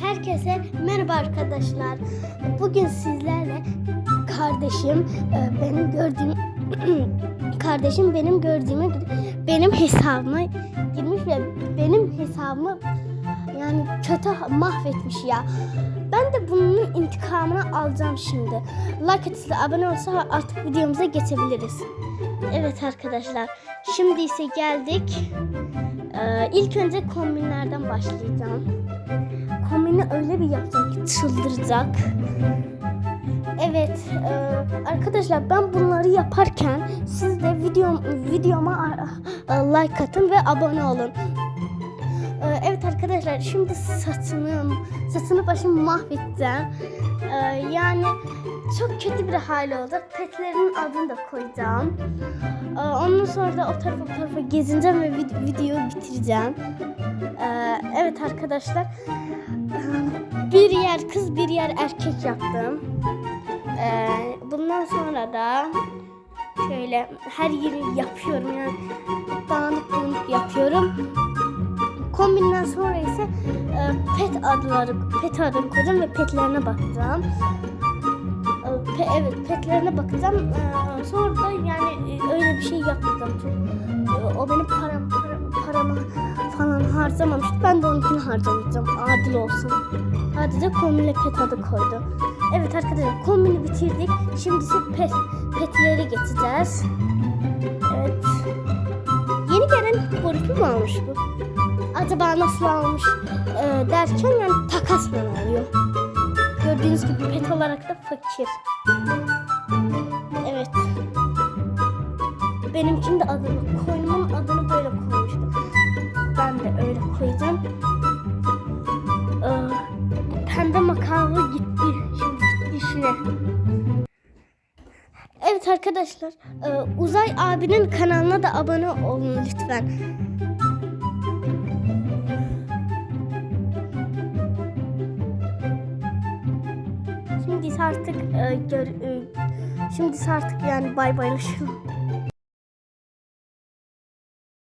Herkese merhaba arkadaşlar. Bugün sizlerle kardeşim e, benim gördüğüm kardeşim benim gördüğümü benim hesabıma girmiş ve benim hesabımı yani kötü mahvetmiş ya. Ben de bunun intikamını alacağım şimdi. Like atıp abone olsa artık videomuza geçebiliriz. Evet arkadaşlar. Şimdi ise geldik. Ee, ilk önce kombinlerden başlayacağım. Kombini öyle bir yapacağım ki çıldıracak. Evet e, arkadaşlar ben bunları yaparken siz de videom, videoma like atın ve abone olun. E, evet arkadaşlar şimdi saçını saçını başımı mahvedeceğim. E, yani çok kötü bir hali olacak. Petlerinin adını da koyacağım. E, ondan sonra da o tarafa bu tarafa gezineceğim ve vid- videoyu bitireceğim. Evet arkadaşlar bir yer kız bir yer erkek yaptım. Ee, bundan sonra da şöyle her yeri yapıyorum yani dağınık dağınık yapıyorum. Kombinden sonra ise e, pet adları pet adını koyacağım ve petlerine bakacağım. E, pe- evet petlerine bakacağım. E, sonra da yani e, öyle bir şey yapmayacağım. Çünkü e, o benim param, param paramı falan harcamamıştı. Ben de onunkini harcamayacağım. Adil olsun. Sadece kombinle pet adı koydum. Evet arkadaşlar kombini bitirdik. Şimdi ise pet, petleri geçeceğiz. Evet. Yeni gelen grubu mu almış bu? Acaba nasıl almış e, derken yani takasla alıyor. Gördüğünüz gibi pet olarak da fakir. Evet. Benimkinin de adını, koyunun adını böyle koymuştum. Ben de öyle koyacağım. Ee, pembe makarna gitti. Şimdi gitti işine. Evet arkadaşlar, e, Uzay abinin kanalına da abone olun lütfen. Artık e, gör, e, şimdi artık yani bay baylaşalım.